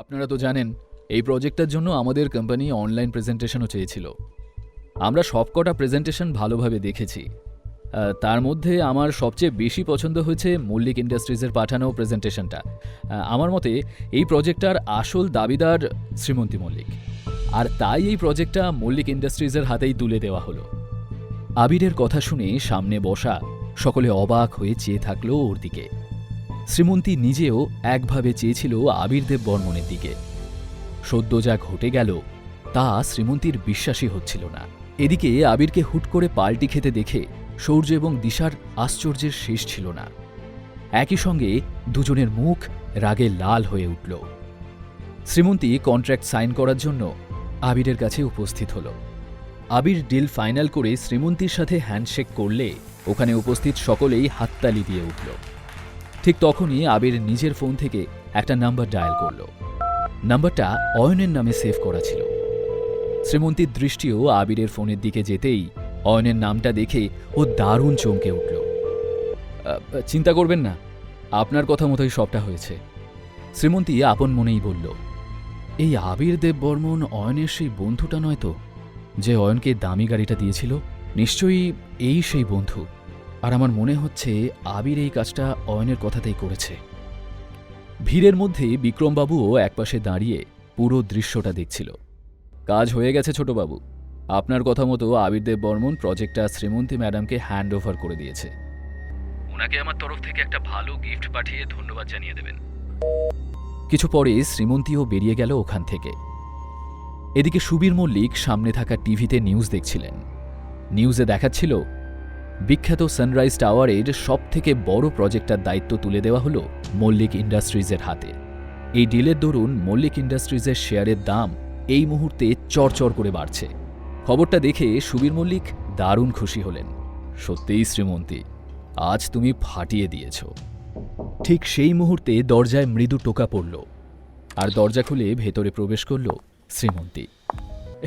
আপনারা তো জানেন, এই প্রজেক্টটার জন্য আমাদের কোম্পানি অনলাইন প্রেজেন্টেশনও চেয়েছিল। আমরা সবকটা প্রেজেন্টেশন ভালোভাবে দেখেছি। তার মধ্যে আমার সবচেয়ে বেশি পছন্দ হয়েছে মল্লিক ইন্ডাস্ট্রিজের পাঠানো প্রেজেন্টেশনটা আমার মতে এই প্রজেক্টটার আসল দাবিদার শ্রীমন্তী মল্লিক। আর তাই এই প্রজেক্টটা মল্লিক ইন্ডাস্ট্রিজের হাতেই তুলে দেওয়া হলো। আবিরের কথা শুনে সামনে বসা সকলে অবাক হয়ে চেয়ে থাকল ওর দিকে। শ্রীমন্তী নিজেও একভাবে চেয়েছিল আবিরদেব বর্মনের দিকে। সদ্য যা ঘটে গেল, তা শ্রীমন্তীর বিশ্বাসই হচ্ছিল না। এদিকে আবিরকে হুট করে পাল্টি খেতে দেখে সৌর্য এবং দিশার আশ্চর্যের শেষ ছিল না। একই সঙ্গে দুজনের মুখ রাগে লাল হয়ে উঠল। শ্রীমন্তী কন্ট্রাক্ট সাইন করার জন্য আবিরের কাছে উপস্থিত হল। আবির ডিল ফাইনাল করে শ্রীমন্তীর সাথে হ্যান্ডশেক করলে ওখানে উপস্থিত সকলেই হাততালি দিয়ে উঠল। ঠিক তখনই আবির নিজের ফোন থেকে একটা নাম্বার ডায়াল করল। নাম্বারটা অয়নের নামে সেভ করা ছিল। শ্রীমন্তীর দৃষ্টিও আবিরের ফোনের দিকে যেতেই অয়নের নামটা দেখে ও দারুণ চমকে উঠল। চিন্তা করবেন না, আপনার কথা মতোই সবটা হয়েছে। শ্রীমন্তী আপন মনেই বলল, এই আবির দেব বর্মন অয়নের সেই বন্ধুটা নয় তো? যে অয়নকে দামি গাড়িটা দিয়েছিল? নিশ্চয়ই এই সেই বন্ধু। আর আমার মনে হচ্ছে আবির এই কাজটা অয়নের কথাতেই করেছে। ভিড়ের মধ্যে বিক্রমবাবুও একপাশে দাঁড়িয়ে পুরো দৃশ্যটা দেখছিল। কাজ হয়ে গেছে ছোটবাবু। আপনার কথা মতো আবিরদেব বর্মন প্রজেক্টটা শ্রীমন্তী ম্যাডামকে হ্যান্ড ওভার করে দিয়েছে। ওনাকে আমার তরফ থেকে একটা ভালো গিফট পাঠিয়ে ধন্যবাদ জানিয়ে দেবেন। কিছু পরে শ্রীমন্তীও বেরিয়ে গেল ওখান থেকে। এদিকে সুবীর মল্লিক সামনে থাকা টিভিতে নিউজ দেখছিলেন। নিউজে দেখাচ্ছিল বিখ্যাত সানরাইজ টাওয়ারের সব থেকে বড় প্রজেক্টটার দায়িত্ব তুলে দেওয়া হল মল্লিক ইন্ডাস্ট্রিজের হাতে। এই ডিলের দরুন মল্লিক ইন্ডাস্ট্রিজের শেয়ারের দাম এই মুহূর্তে চরচর করে বাড়ছে। খবরটা দেখে সুবীর মল্লিক দারুণ খুশি হলেন। সত্যিই শ্রীমন্তী, আজ তুমি ফাটিয়ে দিয়েছ। ঠিক সেই মুহূর্তে দরজায় মৃদু টোকা পড়ল আর দরজা খুলে ভেতরে প্রবেশ করল শ্রীমন্তী।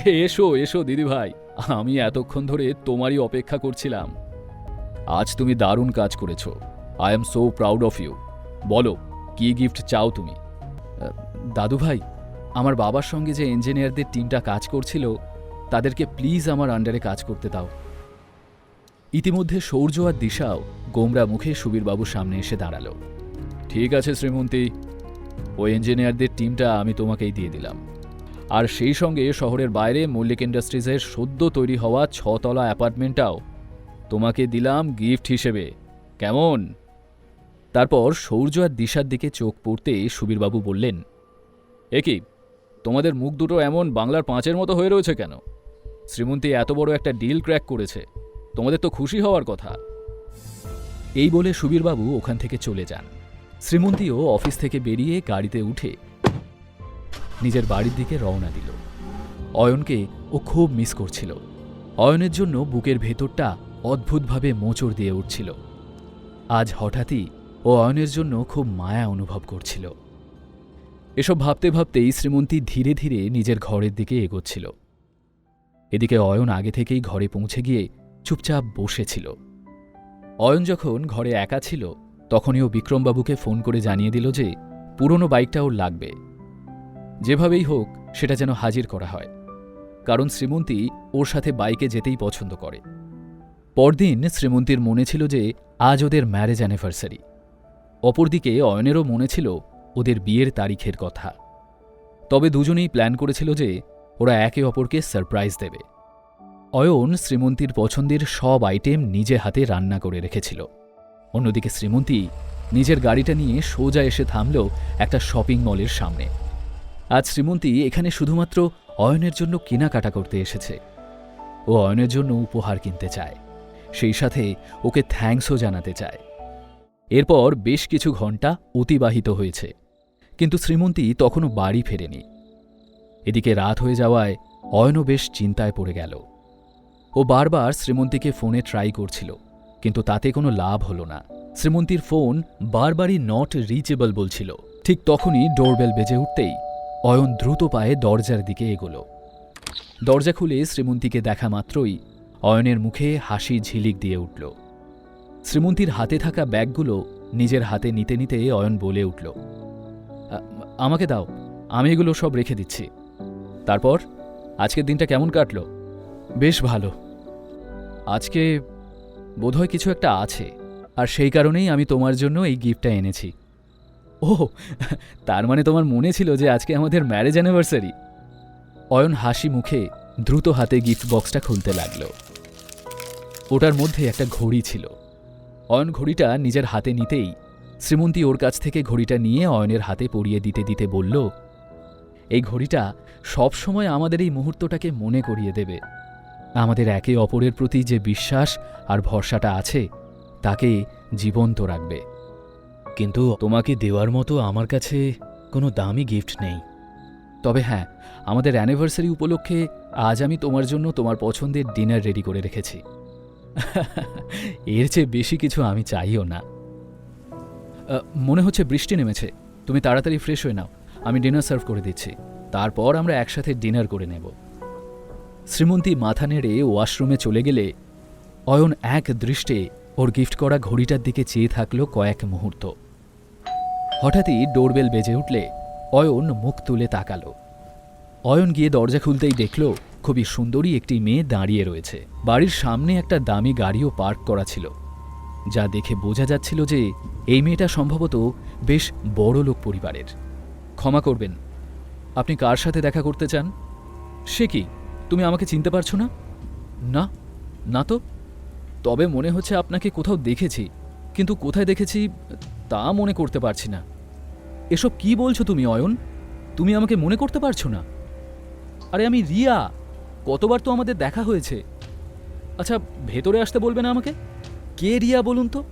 এসো এসো, দিদিভাই, আমি এতক্ষণ ধরে তোমারই অপেক্ষা করছিলাম। আজ তুমি দারুণ কাজ করেছ। I am so proud of you বলো, কি গিফট চাও তুমি? দাদু ভাই আমার বাবার সঙ্গে যে ইঞ্জিনিয়ারদের টিমটা কাজ করছিল, তাদেরকে প্লিজ আমার আন্ডারে কাজ করতে দাও। ইতিমধ্যে সৌর্য আর দিশাও গোমরা মুখে সুবীরবাবুর সামনে এসে দাঁড়াল। ঠিক আছে শ্রীমন্তী ওই ইঞ্জিনিয়ারদের টিমটা আমি তোমাকেই দিয়ে দিলাম। আর সেই সঙ্গে শহরের বাইরে মল্লিক ইন্ডাস্ট্রিজের সদ্য তৈরি হওয়া ছতলা অ্যাপার্টমেন্টটাও তোমাকে দিলাম গিফট হিসেবে। কেমন? তারপর সৌর্য আর দিশার দিকে চোখ পড়তে সুবীরবাবু বললেন, এ কি, তোমাদের মুখ দুটো এমন বাংলার পাঁচের মতো হয়ে রয়েছে কেন? শ্রীমন্তী এত বড় একটা ডিল ক্র্যাক করেছে, তোমাদের তো খুশি হওয়ার কথা। এই বলে সুবীরবাবু ওখান থেকে চলে যান। শ্রীমন্তীও অফিস থেকে বেরিয়ে গাড়িতে উঠে নিজের বাড়ির দিকে রওনা দিল। অয়নকে ও খুব মিস করছিল। অয়নের জন্য বুকের ভেতরটা অদ্ভুতভাবে মোচড় দিয়ে উঠছিল। আজ হঠাৎই ও অয়নের জন্য খুব মায়া অনুভব করছিল। এসব ভাবতে ভাবতেই শ্রীমন্তী ধীরে ধীরে নিজের ঘরের দিকে এগোচ্ছিল। এদিকে অয়ন আগে থেকেই ঘরে পৌঁছে গিয়ে চুপচাপ বসেছিল। অয়ন যখন ঘরে একা ছিল, তখনই ও বিক্রমবাবুকে ফোন করে জানিয়ে দিল যে পুরনো বাইকটা ওর লাগবে। যেভাবেই হোক, সেটা যেন হাজির করা হয়। কারণ শ্রীমন্তী ওর সাথে বাইকে যেতেই পছন্দ করে। পরদিন শ্রীমন্তীর মনে ছিল যে আজ ওদের ম্যারেজ অ্যানিভার্সারি। অপরদিকে অয়নেরও মনে ছিল ওদের বিয়ের তারিখের কথা। তবে দুজনেই প্ল্যান করেছিল যে ওরা একে অপরকে সারপ্রাইজ দেবে। অয়ন শ্রীমন্তীর পছন্দের সব আইটেম নিজে হাতে রান্না করে রেখেছিল। অন্যদিকে শ্রীমন্তী নিজের গাড়িটা নিয়ে সোজা এসে থামল একটা শপিং মলের সামনে। আজ শ্রীমন্তী এখানে শুধুমাত্র অয়নের জন্য কেনাকাটা করতে এসেছে। ও অয়নের জন্য উপহার কিনতে চায়। সেই সাথে ওকে থ্যাঙ্কসও জানাতে চায়। এরপর বেশ কিছু ঘণ্টা অতিবাহিত হয়েছে, কিন্তু শ্রীমন্তী তখনও বাড়ি ফেরেনি। এদিকে রাত হয়ে যাওয়ায় অয়নও বেশ চিন্তায় পড়ে গেল। ও বারবার শ্রীমন্তীকে ফোনে ট্রাই করছিল, কিন্তু তাতে কোনো লাভ হলো না। শ্রীমন্তীর ফোন বারবারই নট রিচেবল বলছিল। ঠিক তখনই ডোরবেল বেজে উঠতেই অয়ন দ্রুত পায়ে দরজার দিকে এগোল। দরজা খুলে শ্রীমন্তীকে দেখা মাত্রই অয়নের মুখে হাসি ঝিলিক দিয়ে উঠল। শ্রীমন্তীর হাতে থাকা ব্যাগগুলো নিজের হাতে নিতে নিতে অয়ন বলে উঠল আমাকে দাও, আমি এগুলো সব রেখে দিচ্ছি। তারপর, আজকের দিনটা কেমন কাটলো? বেশ ভালো। আজকে বোধহয় কিছু একটা আছে, আর সেই কারণেই আমি তোমার জন্য এই গিফটটা এনেছি। ও তার মানে তোমার মনে ছিল যে আজকে আমাদের ম্যারেজ অ্যানিভার্সারি? অয়ন হাসি মুখে দ্রুত হাতে গিফট বক্সটা খুলতে লাগল। ওটার মধ্যে একটা ঘড়ি ছিল। অয়ন ঘড়িটা নিজের হাতে নিতেই শ্রীমন্তী ওর কাছ থেকে ঘড়িটা নিয়ে অয়নের হাতে পরিয়ে দিতে দিতে বলল, এই ঘড়িটা সব সময় আমাদের এই মুহূর্তটাকে মনে করিয়ে দেবে। আমাদের একে অপরের প্রতি যে বিশ্বাস আর ভরসাটা আছে, তাকে জীবন্ত রাখবে। কিন্তু তোমাকে দেওয়ার মতো আমার কাছে কোনো দামি গিফট নেই। তবে হ্যাঁ আমাদের অ্যানিভার্সারি উপলক্ষে আজ আমি তোমার জন্য তোমার পছন্দের ডিনার রেডি করে রেখেছি। এর চেয়ে বেশি কিছু আমি চাইও না। মনে হচ্ছে বৃষ্টি নেমেছে। তুমি তাড়াতাড়ি ফ্রেশ হয়ে নাও। আমি ডিনার সার্ভ করে দিচ্ছি। তারপর আমরা একসাথে ডিনার করে নেব। শ্রীমন্তী মাথা নেড়ে ওয়াশরুমে চলে গেলে অয়ন এক দৃষ্টে ওর গিফট করা ঘড়িটার দিকে চেয়ে থাকল কয়েক মুহূর্ত। হঠাৎই ডোরবেল বেজে উঠলে অয়ন মুখ তুলে তাকালো। অয়ন গিয়ে দরজা খুলতেই দেখল খুবই সুন্দরী একটি মেয়ে দাঁড়িয়ে রয়েছে। বাড়ির সামনে একটা দামি গাড়িও পার্ক করা ছিল। যা দেখে বোঝা যাচ্ছিল যে এই মেয়েটা সম্ভবত বেশ বড় লোক পরিবারের। ক্ষমা করবেন। আপনি কার সাথে দেখা করতে চান? সে কি? তুমি আমাকে চিনতে পারছ না? না। না তো। তবে মনে হচ্ছে আপনাকে কোথাও দেখেছি। কিন্তু কোথায় দেখেছি, তা মনে করতে পারছি না। এসব কি বলছো তুমি, অয়ন? তুমি আমাকে মনে করতে পারছ না? আরে আমি রিয়া! কতবার তো আমাদের দেখা হয়েছে। আচ্ছা ভেতরে আসতে বলবে না আমাকে? কে রিয়া বলুন তো?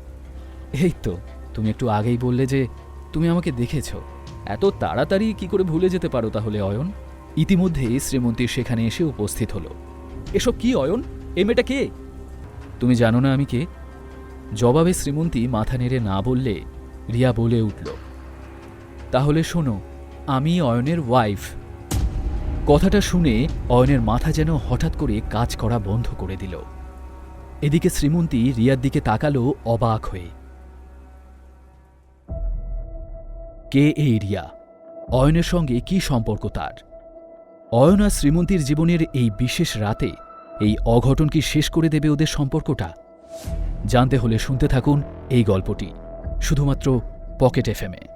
এই তো, তুমি একটু আগেই বললে যে তুমি আমাকে দেখেছ। এত তাড়াতাড়ি কি করে ভুলে যেতে পারো তাহলে, অয়ন? ইতিমধ্যে শ্রীমন্তী সেখানে এসে উপস্থিত হলো। এসব কি, অয়ন? এ মেয়েটা কে? তুমি জানো না আমি কে? জবাবে শ্রীমন্তী মাথা নেড়ে না বললে রিয়া বলে উঠল, তাহলে শোনো, আমি অয়নের ওয়াইফ কথাটা শুনে অয়নের মাথা যেন হঠাৎ করে কাজ করা বন্ধ করে দিল। এদিকে শ্রীমন্তী রিয়ার দিকে তাকালো অবাক হয়ে। কে এই রিয়া? অয়নের সঙ্গে কি সম্পর্ক তার? অয়ন আর শ্রীমন্তীর জীবনের এই বিশেষ রাতে এই অঘটন কি শেষ করে দেবে ওদের সম্পর্কটা? জানতে হলে শুনতে থাকুন এই গল্পটি, শুধুমাত্র পকেট এফএমে